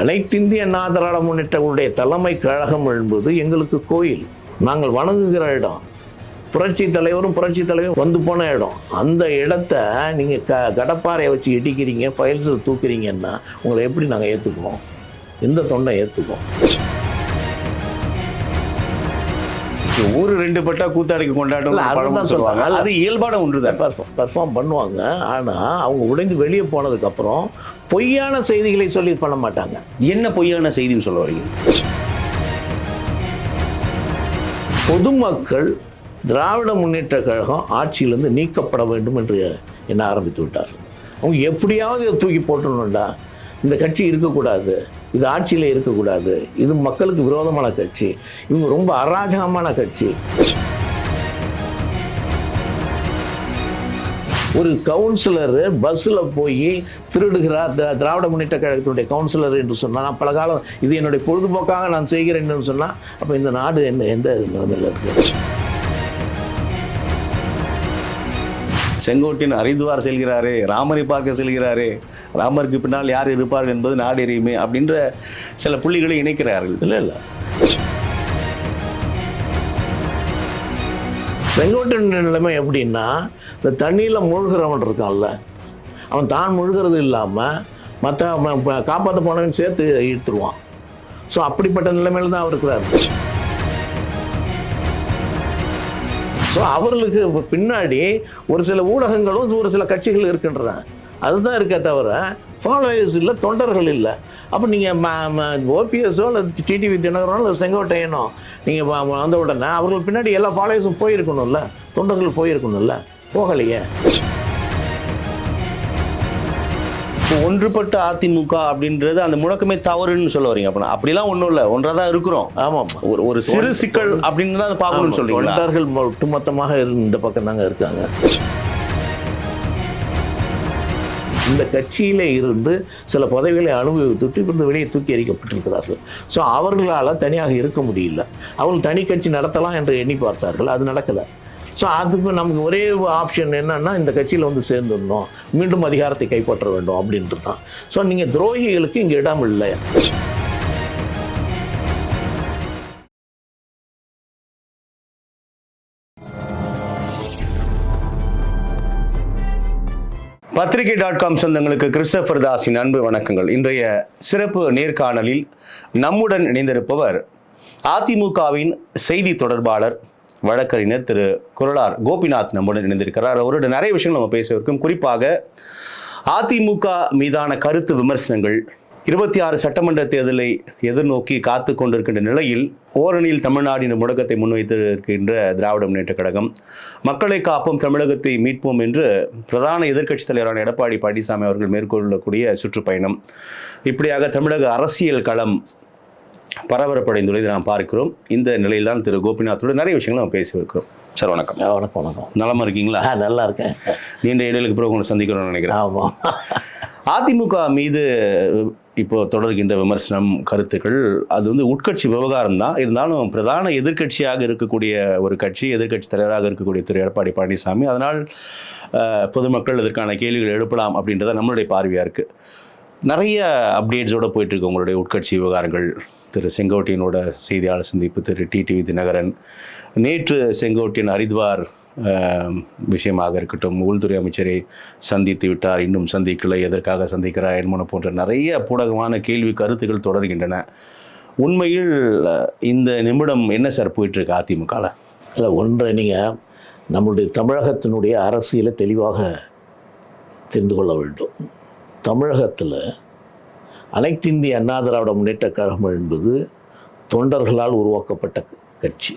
அனைத்திந்திய அண்ணா திராவிட முன்னேற்றங்களுடைய தலைமை கழகம் என்பது எங்களுக்கு கோயில். நாங்கள் வணங்குகிற இடம். புரட்சி தலைவரும் புரட்சி தலைவரும் வந்து போன இடம். அந்த இடத்த நீங்கள் க கடப்பாறையை வச்சு இடிக்கிறீங்க ஃபைல்ஸ் தூக்குறீங்கன்னா உங்களை எப்படி நாங்கள் ஏற்றுக்குவோம் எந்த தொண்டை ஏற்றுக்குவோம் ஊரு ரெண்டு பட்டா கூத்தாடிக்கு கொண்டாட்டம். அது இயல்பான ஒன்றுதான். பெர்ஃபார்ம் பெர்ஃபார்ம் பண்ணுவாங்க. ஆனால் அவங்க உடைந்து வெளியே போனதுக்கப்புறம் பொய்யான செய்திகளை சொல்லி பண்ண மாட்டாங்க. என்ன பொய்யான செய்தின்னு சொல்ல வரீங்க? பொதுமக்கள் திராவிட முன்னேற்ற கழகம் ஆட்சியிலிருந்து நீக்கப்பட வேண்டும் என்று என்ன ஆரம்பித்து விட்டார்கள். அவங்க எப்படியாவது தூக்கி போட்டணும்டா இந்த கட்சி இருக்கக்கூடாது. இது ஆட்சியில் இருக்கக்கூடாது. இது மக்களுக்கு விரோதமான கட்சி. இவங்க ரொம்ப அராஜகமான கட்சி. ஒரு கவுன்சிலர் பஸ்ஸில் போய் திருடுகிறார். திராவிட முன்னேற்ற கழகத்தினுடைய கவுன்சிலர் என்று சொன்னால் நான் பல காலம் இது என்னுடைய பொழுதுபோக்காக நான் செய்கிறேன் என்று சொன்னால் அப்போ இந்த நாடு என்ன எந்த நிலைமையில் இருக்குது செங்கோட்டின் ஹரித்வார் செல்கிறாரே ராமரை பார்க்க செல்கிறாரே ராமருக்கு பின்னால் யார் இருப்பார்கள் என்பது நாடு எரியுமே அப்படின்ற சில புள்ளிகளை இணைக்கிறார்கள். இல்லை இல்லை. செங்கோட்டையன் நிலைமை எப்படின்னா இந்த தண்ணியில் முழுகிறவன் இருக்கான்ல. அவன் தான் முழுகிறது இல்லாமல் மற்ற காப்பாற்ற போனவன் சேர்த்து இழுத்துருவான். ஸோ அப்படிப்பட்ட நிலைமையில் தான் அவர் இருக்கிறார். ஸோ அவர்களுக்கு பின்னாடி ஒரு சில ஊடகங்களும் ஒரு சில கட்சிகள் இருக்கின்றன. அதுதான் இருக்கே தவிர ஃபாலோயர்ஸ் இல்லை தொண்டர்கள் இல்லை. அப்போ நீங்கள் ஓபிஎஸோ இல்லை டிடிவி தினகரனோ இல்லை செங்கோட்டையனோ நீங்கள் வந்த உடனே அவர்கள் பின்னாடி எல்லா ஃபாலோயர்ஸும் போயிருக்கணும்ல. தொண்டர்கள் போயிருக்கணும்ல. போகலையே. ஒன்றுபட்ட அதிமுக அப்படின்றது அந்த முழக்கமே தவறுன்னு சொல்ல வரீங்க. அப்படின்னா அப்படிலாம் ஒன்றும் இல்லை. ஒன்றாக தான் இருக்கிறோம். ஆமாம். ஒரு ஒரு சிறு சிக்கல் அப்படின்னு தான் அதை பார்க்கணும்னு சொல்றீங்களா? தொண்டர்கள் ஒட்டுமொத்தமாக இந்த பக்கம் தாங்க இருக்காங்க. இந்த கட்சியிலே இருந்து சில பதவிகளை அனுபவித்துட்டு இப்போ இந்த வெளியே தூக்கி எறிக்கப்பட்டிருக்கிறார்கள். ஸோ அவர்களால் தனியாக இருக்க முடியல. அவர்கள் தனி கட்சி நடத்தலாம் என்று எண்ணி பார்த்தார்கள். அது நடக்கலை. ஸோ அதுக்கு நமக்கு ஒரே ஆப்ஷன் என்னன்னா இந்த கட்சியில் வந்து சேர்ந்துடணும். மீண்டும் அதிகாரத்தை கைப்பற்ற வேண்டும் அப்படின்றது தான். ஸோ நீங்கள் துரோகிகளுக்கு இங்கே இடம் இல்லை. பத்திரிகை டாட் காம் சொந்தங்களுக்கு கிறிஸ்டபர் தாஸின் அன்பு வணக்கங்கள். இன்றைய சிறப்பு நேர்காணலில் நம்முடன் இணைந்திருப்பவர் அதிமுகவின் செய்தி தொடர்பாளர் வழக்கறிஞர் திரு குரலார் கோபிநாத் நம்முடன் இணைந்திருக்கிறார். அவரோட நிறைய விஷயங்கள் நம்ம பேசவிருக்கும் குறிப்பாக அதிமுக மீதான கருத்து விமர்சனங்கள் இருபத்தி ஆறு சட்டமன்ற தேர்தலை எதிர்நோக்கி காத்து கொண்டிருக்கின்ற நிலையில் ஓரணியில் தமிழ்நாடின் முடக்கத்தை முன்வைத்திருக்கின்ற திராவிட முன்னேற்ற கழகம் மக்களை காப்போம் தமிழகத்தை மீட்போம் என்று பிரதான எதிர்க்கட்சித் தலைவரான எடப்பாடி பழனிசாமி அவர்கள் மேற்கொள்ளக்கூடிய சுற்றுப்பயணம். இப்படியாக தமிழக அரசியல் களம் பரபரப்படைந்துள்ளதை நாம் பார்க்கிறோம். இந்த நிலையில்தான் திரு கோபிநாத்தோடு நிறைய விஷயங்களை நம்ம பேசியிருக்கிறோம். சார் வணக்கம். வணக்கம் வணக்கம். நலமா இருக்கீங்களா? நல்லா இருக்கேன். நீண்ட இடைவெளிக்கு பிறகு உங்களை சந்திக்கிறோம்னு நினைக்கிறேன். ஆமாம் அதிமுக மீது இப்போ தொடர்கின்ற விமர்சனம் கருத்துக்கள் அது வந்து உட்கட்சி விவகாரம் தான். இருந்தாலும் பிரதான எதிர்க்கட்சியாக இருக்கக்கூடிய ஒரு கட்சி எதிர்க்கட்சி தலைவராக இருக்கக்கூடிய திரு எடப்பாடி பழனிசாமி அதனால் பொதுமக்கள் இதற்கான கேள்விகள் எழுப்பலாம் அப்படின்றத நம்மளுடைய பார்வையாக இருக்குது நிறைய அப்டேட்ஸோட போயிட்டு இருக்கு உங்களுடைய உட்கட்சி விவகாரங்கள். திரு செங்கோட்டையனோட செய்தியாளர் சந்திப்பு திரு டிடிவி தினகரன். நேற்று செங்கோட்டையன் ஹரித்வார் விஷயமாக இருக்கட்டும் உள்துறை அமைச்சரை சந்தித்து விட்டார். இன்னும் சந்திக்கலை எதற்காக சந்திக்கிறார் என்பன போன்ற நிறைய பூடகமான கேள்வி கருத்துக்கள் தொடர்கின்றன. உண்மையில் இந்த நிமிடம் என்ன சார் போயிட்டுருக்கு அதிமுகவில் இல்லை ஒன்றை நீங்கள் நம்மளுடைய தமிழகத்தினுடைய அரசியலை தெளிவாக தெரிந்து கொள்ள வேண்டும். தமிழகத்தில் அனைத்திந்திய அண்ணா திராவிட முன்னேற்ற கழகம் என்பது தொண்டர்களால் உருவாக்கப்பட்ட கட்சி.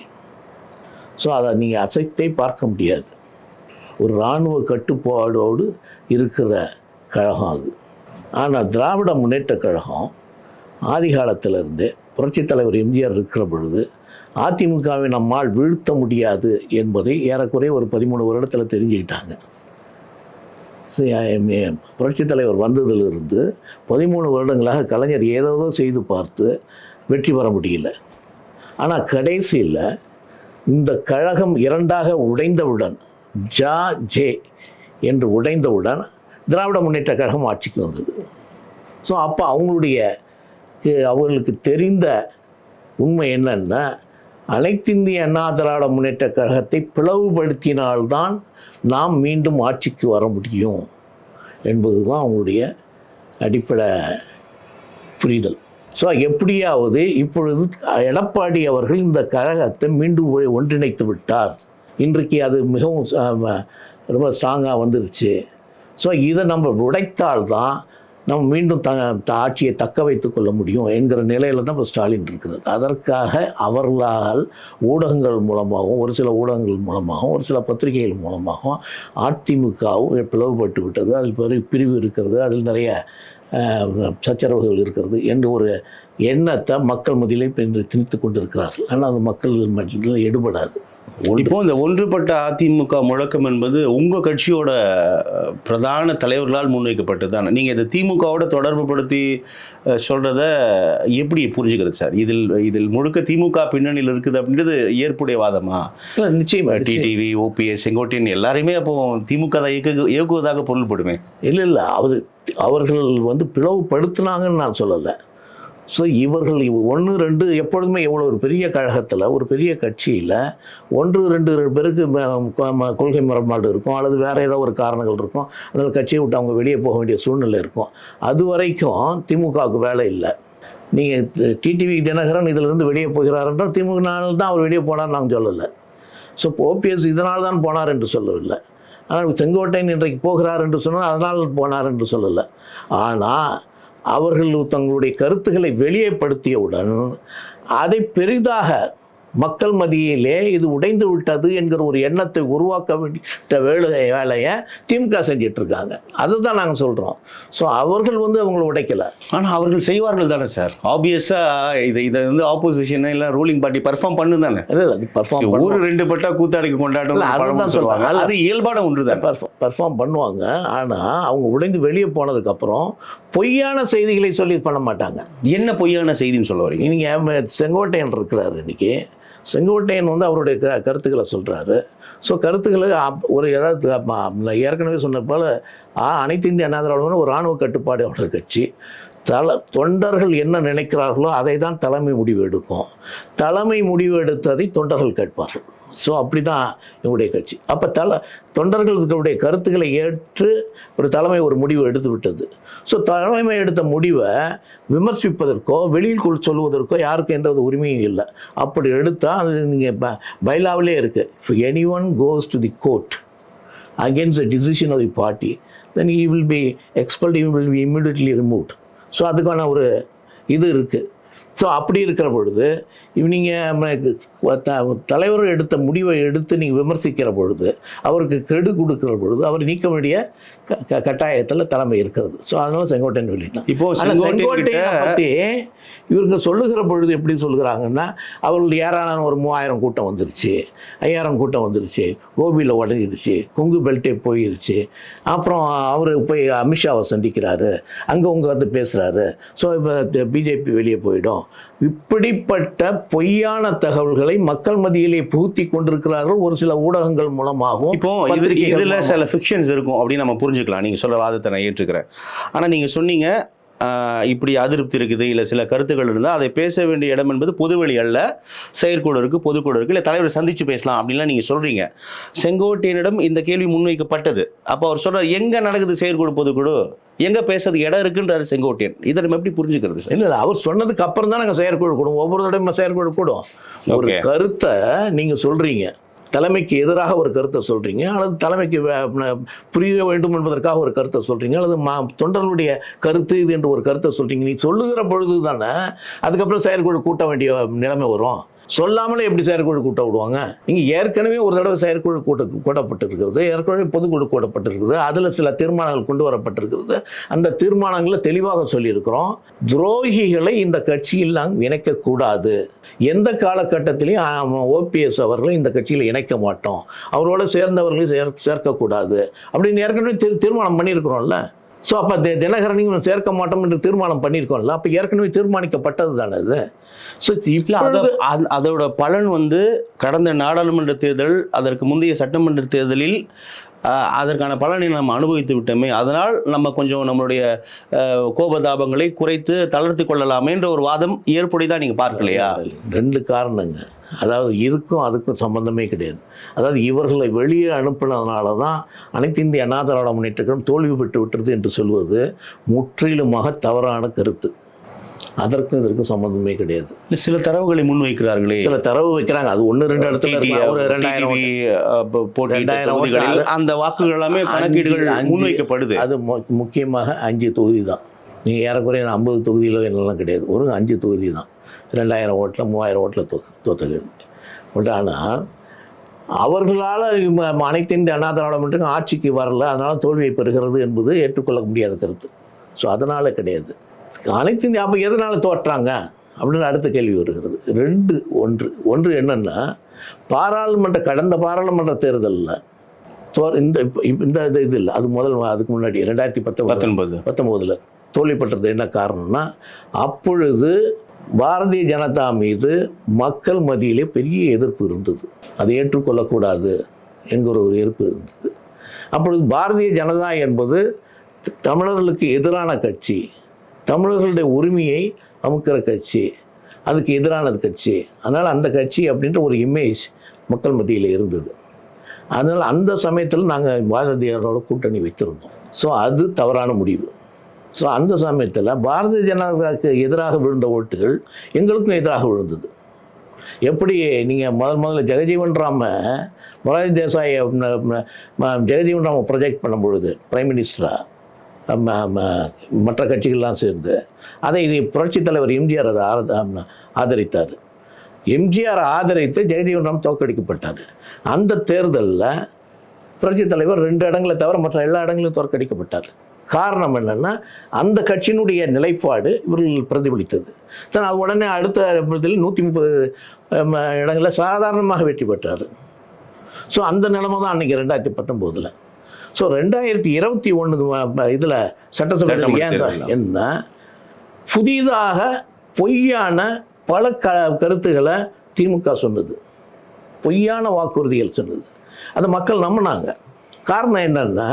ஸோ அதை நீங்கள் அசைத்தே பார்க்க முடியாது. ஒரு இராணுவ கட்டுப்பாடோடு இருக்கிற கழகம் அது. ஆனால் திராவிட முன்னேற்ற கழகம் ஆதி காலத்திலிருந்தே புரட்சித் தலைவர் எம்ஜிஆர் இருக்கிற பொழுது அதிமுகவை நம்மால் வீழ்த்த முடியாது என்பதை ஏறக்குறைய ஒரு பதிமூணு வருடத்தில் தெரிஞ்சுக்கிட்டாங்க. சிஐஎம்ஏஎம் புரட்சித் தலைவர் வந்ததிலிருந்து பதிமூணு வருடங்களாக கலைஞர் ஏதேதோ செய்து பார்த்து வெற்றி பெற முடியல. ஆனால் கடைசியில் இந்த கழகம் இரண்டாக உடைந்தவுடன் ஜா ஜே என்று உடைந்தவுடன் திராவிட முன்னேற்ற கழகம் ஆட்சிக்கு வந்தது. ஸோ அப்போ அவங்களுடைய அவர்களுக்கு தெரிந்த உண்மை என்னென்னா அனைத்திந்திய அண்ணா திராவிட முன்னேற்ற கழகத்தை பிளவுபடுத்தினால்தான் நாம் மீண்டும் ஆட்சிக்கு வர முடியும் என்பது தான் அவங்களுடைய அடிப்படை புரிதல். ஸோ எப்படியாவது இப்பொழுது எடப்பாடி அவர்கள் இந்த கழகத்தை மீண்டும் ஒன்றிணைத்து விட்டார். இன்றைக்கு அது மிகவும் ரொம்ப ஸ்ட்ராங்காக வந்துருச்சு. ஸோ இதை நம்ம உடைத்தால்தான் நம்ம மீண்டும் த ஆட்சியை தக்க வைத்து கொள்ள முடியும் என்கிற நிலையில தான் இப்போ ஸ்டாலின் இருக்கிறது. அதற்காக அவர்களால் ஊடகங்கள் மூலமாகவும் ஒரு சில ஊடகங்கள் மூலமாகவும் ஒரு சில பத்திரிகைகள் மூலமாகவும் அதிமுகவும் பிளவுபட்டு விட்டது. அதில் பெரிய பிரிவு இருக்கிறது. அதில் நிறைய சச்சரவுகள் இருக்கிறது என்று ஒரு எண்ணத்தை மக்கள் மத்தியிலே இப்போ இன்று திணித்து கொண்டிருக்கிறார்கள். ஆனால் அது மக்கள் மத்தியில் எடுபடாது இப்போ இந்த ஒன்றுபட்ட அதிமுக முழக்கம் என்பது உங்க கட்சியோட பிரதான தலைவர்களால் முன்வைக்கப்பட்டது தானே? நீங்க இந்த திமுகவோட தொடர்பு படுத்தி அஹ், சொல்றத எப்படி புரிஞ்சுக்கிறது சார்? இதில் இதில் முழுக்க திமுக பின்னணியில் இருக்குது அப்படின்றது ஏற்புடைய வாதமா? நிச்சயமா. டிடிவி ஓபிஎஸ் செங்கோட்டையன் எல்லாரையுமே அப்போ திமுக தான் இயக்கு இயக்குவதாக பொருள்படுமே? இல்லை இல்லை அது அவர்கள் வந்து பிளவுபடுத்தினாங்கன்னு நான் சொல்லலை. ஸோ இவர்கள் ஒன்று ரெண்டு எப்பொழுதுமே இவ்வளோ ஒரு பெரிய கழகத்தில் ஒரு பெரிய கட்சியில் ஒன்று ரெண்டு பேருக்கு கொள்கை முரண்பாடு இருக்கும் அல்லது வேறு ஏதோ ஒரு காரணங்கள் இருக்கும் அல்லது கட்சியை விட்டு அவங்க வெளியே போக வேண்டிய சூழ்நிலை இருக்கும். அது வரைக்கும் திமுகவுக்கு வேலை இல்லை. நீங்கள் டிடிவி தினகரன் இதிலிருந்து வெளியே போகிறார் என்றால் திமுக தான் அவர் வெளியே போனார் நாங்கள் சொல்லலை. ஸோ ஓபிஎஸ் இதனால் தான் போனார் என்று சொல்லவில்லை. ஆனால் செங்கோட்டையன் இன்றைக்கு போகிறார் என்று சொன்னால் அதனால் போனார் என்று சொல்லலை. ஆனால் அவர்கள் தங்களுடைய கருத்துக்களை வெளியேப்படுத்தியவுடன் அதை பெரிதாக மக்கள் மத்தியிலே இது உடைந்து விட்டது என்கிற ஒரு எண்ணத்தை உருவாக்க வேண்டிய வேலை வேலையை திமுக செஞ்சிட்டு இருக்காங்க. அதுதான் நாங்கள் சொல்கிறோம் ஸோ அவர்கள் வந்து அவங்கள உடைக்கலை. ஆனா அவர்கள் செய்வார்கள் தானே சார்? ஆப்வியஸா இதை இதை வந்து ஆப்போசிஷன் இல்லை ரூலிங் பார்ட்டி பர்ஃபார்ம் பண்ணு தானே? இல்லை அது பர்ஃபார்ம் ஊரு ரெண்டு பட்டா கூத்தாடிக்கு கொண்டாட்டம் அதுதான் சொல்லுவாங்க. அது இயல்பான ஒன்று தானே? பர்ஃபார்ம் பண்ணுவாங்க. ஆனால் அவங்க உடைந்து வெளியே போனதுக்கப்புறம் பொய்யான செய்திகளை சொல்லி பண்ண மாட்டாங்க. என்ன பொய்யான செய்தின்னு சொல்ல வரீங்க? நீங்கள் செங்கோட்டையன் இருக்கிறாரு இன்னைக்கு. செங்கோட்டையன் வந்து அவருடைய க கருத்துக்களை சொல்கிறாரு ஸோ கருத்துக்களை ஒரு ஏதாவது ஏற்கனவே சொன்ன போல் ஆ, அனைத்து இந்திய அண்ணா ஒரு இராணுவ கட்டுப்பாடு அவர்கள் கட்சி. தல தொண்டர்கள் என்ன நினைக்கிறார்களோ அதை தான் தலைமை முடிவு எடுக்கும். தலைமை முடிவு எடுத்ததை தொண்டர்கள் கேட்பார்கள். ஸோ அப்படி தான் எங்களுடைய கட்சி. அப்போ தல தொண்டர்களுடைய கருத்துக்களை ஏற்று ஒரு தலைமை ஒரு முடிவு எடுத்து விட்டது. ஸோ தலைமை எடுத்த முடிவை விமர்சிப்பதற்கோ வெளியில் கொள் சொல்வதற்கோ யாருக்கும் எந்த ஒரு உரிமையும் இல்லை. அப்படி எடுத்தால் அது நீங்கள் ப பைலாவிலே இருக்குது if anyone goes to the court against the decision of the party then you will be expelled you will be immediately removed so அதுக்கான ஒரு இது இருக்குது ஸோ அப்படி இருக்கிற பொழுது நீங்கள் தலைவர் எடுத்த முடிவை எடுத்து நீங்கள் விமர்சிக்கிற பொழுது அவருக்கு கெடு கொடுக்கிற பொழுது அவர் நீக்க வேண்டிய கட்டாயத்தில் தலைமை இருக்கிறது. ஸோ அதனால செங்கோட்டையன் வெளியிட்டான் இப்போ செங்கோட்டையன் கிட்ட செங்கோட்டையனை பற்றி இவங்க சொல்லுகிற பொழுது எப்படி சொல்கிறாங்கன்னா அவர்கள் ஏராளமான ஒரு மூவாயிரம் கூட்டம் வந்துருச்சு ஐயாயிரம் கூட்டம் வந்துருச்சு கோபியில் உடஞ்சிருச்சு கொங்கு பெல்ட்டே போயிருச்சு அப்புறம் அவர் போய் அமித்ஷாவை சந்திக்கிறாரு அங்கே உங்க வந்து பேசுகிறாரு ஸோ இப்போ பிஜேபி வெளியே போயிடும். இப்படிப்பட்ட பொய்யான தகவல்களை மக்கள் மத்தியிலே புகுத்தி கொண்டிருக்கிறார்கள். ஒரு சில ஊடகங்கள் மூலமாகவும் இப்போ இதுல. சில ஃபிக்ஷன்ஸ் இருக்கும் அப்படின்னு நம்ம புரிஞ்சுக்கலாம். நீங்க சொல்ற வாதத்தை நான் ஏற்றுக்கிறேன். ஆனா நீங்க சொன்னீங்க இப்படி அதிருப்தி இருக்குது இல்லை சில கருத்துக்கள் இருந்தால் அதை பேச வேண்டிய இடம் என்பது பொதுவெளி அல்ல செயற்குழு இருக்கு பொதுக்குழு இருக்கு இல்லை தலைவரை சந்திச்சு பேசலாம் அப்படின்லாம் நீங்க சொல்றீங்க. செங்கோட்டையனிடம் இந்த கேள்வி முன்வைக்கப்பட்டது. அப்போ அவர் சொல்ற எங்க நடக்குது செயற்குழு பொதுக்குழு? எங்க பேசுறதுக்கு இடம் இருக்குன்றாரு செங்கோட்டையன். இதை நம்ம எப்படி புரிஞ்சுக்கிறது? இல்லை இல்லை அவர் சொன்னதுக்கு அப்புறம் தான் நாங்கள் செயற்குழு கூடும். ஒவ்வொரு தடையும் செயற்குழு கூடும். ஒரு. கருத்தை நீங்கள் சொல்கிறீங்க தலைமைக்கு எதிராக ஒரு கருத்தை சொல்கிறீங்க அல்லது தலைமைக்கு புரிய வேண்டும் என்பதற்காக ஒரு கருத்தை சொல்கிறீங்க அல்லது மா தொண்டர்களுடைய கருத்து இது என்று ஒரு கருத்தை சொல்கிறீங்க நீ சொல்லுகிற பொழுது தானே அதுக்கப்புறம் செயற்குழு கூட்ட வேண்டிய நிலைமை வரும். சொல்லாமலே எப்படி செயற்குழு கூட்ட விடுவாங்க? நீங்கள் ஏற்கனவே ஒரு தடவை செயற்குழு கூட்ட கூட்டப்பட்டிருக்கிறது ஏற்கனவே பொதுக்குழு கூட்டப்பட்டிருக்கிறது அதில் சில தீர்மானங்கள் கொண்டு வரப்பட்டிருக்கிறது. அந்த தீர்மானங்களை தெளிவாக சொல்லியிருக்கிறோம். துரோகிகளை இந்த கட்சியில் நாம் இணைக்கக்கூடாது எந்த காலகட்டத்திலையும் ஓபிஎஸ் அவர்களை இந்த கட்சியில் இணைக்க மாட்டோம். அவரோட சேர்ந்தவர்களை சேர் சேர்க்கக்கூடாது அப்படின்னு ஏற்கனவே தீர் தீர்மானம் பண்ணியிருக்கிறோம்ல. ஸோ அப்போ தினகரனையும் சேர்க்க மாட்டோம் என்று தீர்மானம் பண்ணியிருக்கோம்ல. அப்போ ஏற்கனவே தீர்மானிக்கப்பட்டது தானே இது? ஸோ அத- அதோட பலன் வந்து கடந்த நாடாளுமன்ற தேர்தல் அதற்கு முந்தைய சட்டமன்ற தேர்தலில் அதற்கான பலனை நம்ம அனுபவித்து விட்டோமே. அதனால் நம்ம கொஞ்சம் நம்மளுடைய கோபதாபங்களை குறைத்து தளர்த்தி கொள்ளலாமேன்ற ஒரு வாதம் ஏற்புடையதா நீங்க பார்க்கலையா? ரெண்டு காரணங்க. அதாவது இதுக்கும் அதுக்கும் சம்பந்தமே கிடையாது. அதாவது இவர்களை வெளியே அனுப்பினதுனால தான் அனைத்து இந்திய அண்ணா திராவிட முன்னேற்ற கழகம் தோல்வி பெற்று விட்டது என்று சொல்வது முற்றிலுமாக தவறான கருத்து. அதற்கும் இதற்கும் சம்பந்தமே கிடையாது. இல்ல, சில தரவுகளை முன்வைக்கிறார்களே. சில தரவு வைக்கிறாங்க. அது ஒன்று ரெண்டு இடத்துல. ஒரு ரெண்டாயிரம் அந்த வாக்குகள் எல்லாமே கணக்கீடுகள் முன்வைக்கப்படுது. அது முக்கியமாக அஞ்சு தொகுதி தான். நீங்கள் ஏறக்குறைய ஐம்பது தொகுதியில் என்னெல்லாம் கிடையாது. ஒரு அஞ்சு தொகுதி தான். ரெண்டாயிரம் ஓட்டில் மூவாயிரம் ஓட்டில் தோ தோத்தது. பட் ஆனால் அவர்களால் அனைத்து இந்திய அண்ணா திராவிட முன்னேற்ற ஆட்சிக்கு வரல. அதனால் தோல்வியை பெறுகிறது என்பது ஏற்றுக்கொள்ள முடியாத கருத்து. ஸோ அதனால் கிடையாது. அனைத்து இந்திய அப்போ எதனால் தோற்றாங்க? அப்படின்னு அடுத்த கேள்வி வருகிறது. ரெண்டு ஒன்று. ஒன்று என்னென்னா பாராளுமன்ற கடந்த பாராளுமன்ற தேர்தலில் தோ இந்த இந்த இது இது இல்லை. அது முதல் அதுக்கு முன்னாடி ரெண்டாயிரத்தி பத்தொன்பது. பத்தொன்பது. பத்தொம்போதில் தோல்வி பெற்றது என்ன காரணம்னா அப்பொழுது பாரதிய ஜனதா மீது மக்கள் மத்தியிலே பெரிய எதிர்ப்பு இருந்தது. அதை ஏற்றுக்கொள்ளக்கூடாது என்கிற ஒரு எதிர்ப்பு இருந்தது. அப்பொழுது பாரதிய ஜனதா என்பது தமிழர்களுக்கு எதிரான கட்சி. தமிழர்களுடைய உரிமையை அமுக்கிற கட்சி அதுக்கு எதிரானது கட்சி. அதனால் அந்த கட்சி அப்படின்ற ஒரு இமேஜ் மக்கள் மத்தியில் இருந்தது. அதனால் அந்த சமயத்தில் நாங்கள் பாரதியாரோட கூட்டணி வைத்திருந்தோம். ஸோ அது தவறான முடிவு. ஸோ அந்த சமயத்தில் பாரதிய ஜனதாவுக்கு எதிராக விழுந்த ஓட்டுகள் எங்களுக்கும் எதிராக விழுந்தது. எப்படி நீங்கள் முதல் முதல்ல ஜெகஜீவன் ராம மொராஜி தேசாயை ஜெகஜீவன் ராம ப்ரொஜெக்ட் பண்ணும் பொழுது பிரைம் மினிஸ்டராக மற்ற கட்சிகள்லாம் சேர்ந்து அதை இது புரட்சித் தலைவர் எம்ஜிஆர் அதை ஆத- ஆதரித்தார். எம்ஜிஆர் ஆதரித்து ஜெகஜீவன் தோற்கடிக்கப்பட்டார். அந்த தேர்தலில் புரட்சித் தலைவர் ரெண்டு இடங்களை தவிர மற்ற எல்லா இடங்களும் தோற்கடிக்கப்பட்டார். காரணம் என்னென்னா அந்த கட்சியினுடைய நிலைப்பாடு இவர்கள் பிரதிபலித்தது. சார் அது உடனே அடுத்த இதில் நூற்றி முப்பது இடங்களில் சாதாரணமாக வெற்றி பெற்றார். ஸோ அந்த நிலைமை தான் அன்றைக்கி ரெண்டாயிரத்தி பத்தொம்போதில். ஸோ ரெண்டாயிரத்தி இருபத்தி ஒன்று இதில் சட்டசபை சட்டமன்ற ஏன். என்ன? புதிதாக பொய்யான பல க கருத்துக்களை திமுக சொன்னது. பொய்யான வாக்குறுதிகள் சொன்னது. அதை மக்கள் நம்பினாங்க. காரணம் என்னன்னா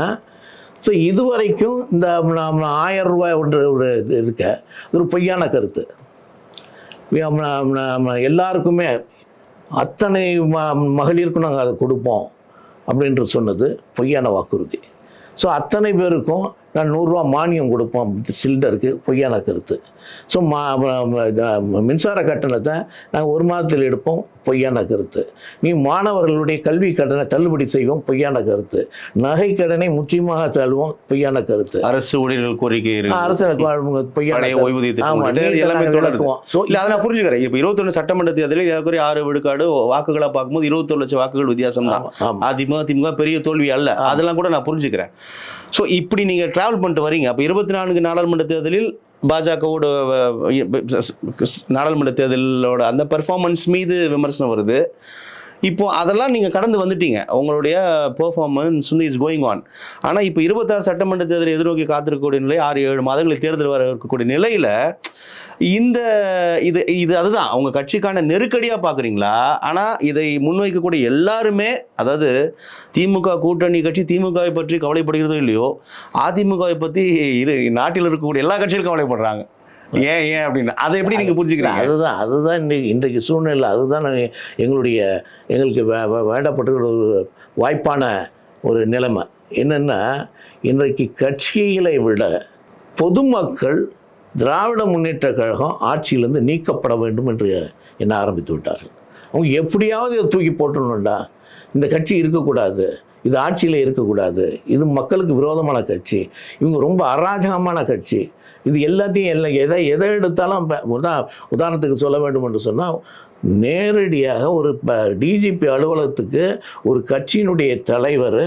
ஸோ இதுவரைக்கும் இந்த நம்ம ஆயிரம் ரூபாய் ஒன்று ஒரு இது இருக்க ஒரு பொய்யான கருத்து. எல்லாருக்குமே அத்தனை மகளிருக்கும் நாங்கள் அதை கொடுப்போம். அப்படின்று சொன்னது பொய்யான வாக்குறுதி. ஸோ அத்தனை பேருக்கும் நான் நூறுரூவா மானியம் கொடுப்போம். சிலிண்டருக்கு பொய்யான கருத்து. ஸோ மா மின்சார கட்டணத்தை நாங்கள் ஒரு மாதத்தில் எடுப்போம். பொய்யான கருத்து. நீ மாணவர்களுடைய கல்வி கடனை தள்ளுபடி செய்வோம். பொய்யான கருத்து. நகை கடனை முற்றிலுமாக தள்ளுவோம். பொய்யான கருத்து. அரசு ஊழியர்கள் கோரிக்கை. அரசு பொய்யான நான் புரிஞ்சுக்கிறேன். இப்போ இருபத்தொன்னு சட்டமன்ற தேர்தலில் ஏறக்குறைய ஆறு விழுக்காடு வாக்குகளை பார்க்கும்போது இருபத்தொரு லட்சம் வாக்குகள் வித்தியாசம் தான். அதிமுக திமுக பெரிய தோல்வி அல்ல. அதெல்லாம் கூட நான் புரிஞ்சுக்கிறேன். ஸோ இப்படி நீங்கள் ட்ராவல் பண்ணிட்டு வரீங்க அப்போ இருபத்தி நான்கு நாடாளுமன்ற தேர்தலில் பாஜகவோட நாடாளுமன்ற தேர்தலோட அந்த பெர்ஃபார்மன்ஸ் மீது விமர்சனம் வருது. இப்போ அதெல்லாம் நீங்கள் கடந்து வந்துட்டீங்க. உங்களுடைய பெர்ஃபார்மன்ஸ் வந்து இட்ஸ் கோயிங் ஆன் ஆனால் இப்போ இருபத்தாறு சட்டமன்ற தேர்தலை எதிர்நோக்கி காத்திருக்கக்கூடிய நிலை ஆறு ஏழு மாதங்களில் தேர்தல் வர இருக்கக்கூடிய நிலையில் இந்த இது இது அதுதான். அவங்க கட்சிக்கான நெருக்கடியாக பார்க்குறீங்களா ஆனால் இதை முன்வைக்கக்கூடிய எல்லாருமே அதாவது திமுக கூட்டணி கட்சி திமுகவை பற்றி கவலைப்படுகிறதோ இல்லையோ அதிமுகவை பற்றி இரு நாட்டில் இருக்கக்கூடிய எல்லா கட்சிகளும் கவலைப்படுறாங்க. ஏன் ஏன் அப்படின்னு. அதை எப்படி நீங்கள் புரிஞ்சுக்கிறீங்க? அதுதான் அதுதான் இன்றைக்கு இன்றைக்கு சூழ்நிலை. அதுதான் எங்களுடைய எங்களுக்கு வே- வே- வேண்டப்பட்ட ஒரு வாய்ப்பான ஒரு நிலைமை. என்னென்னா இன்றைக்கு கட்சிகளை விட பொதுமக்கள் திராவிட முன்னேற்ற கழகம் ஆட்சியிலிருந்து நீக்கப்பட வேண்டும் என்று எண்ண ஆரம்பித்து விட்டார்கள்? அவங்க எப்படியாவது இதை தூக்கி போட்டணும்டா இந்த கட்சி இருக்கக்கூடாது. இது ஆட்சியில் இருக்கக்கூடாது. இது மக்களுக்கு விரோதமான கட்சி. இவங்க ரொம்ப அராஜகமான கட்சி. இது எல்லாத்தையும் எல்லாம் எதை எதை எடுத்தாலும் உதா உதாரணத்துக்கு சொல்ல வேண்டும் என்று சொன்னால் நேரடியாக ஒரு டிஜிபி அலுவலகத்துக்கு ஒரு கட்சியினுடைய தலைவர்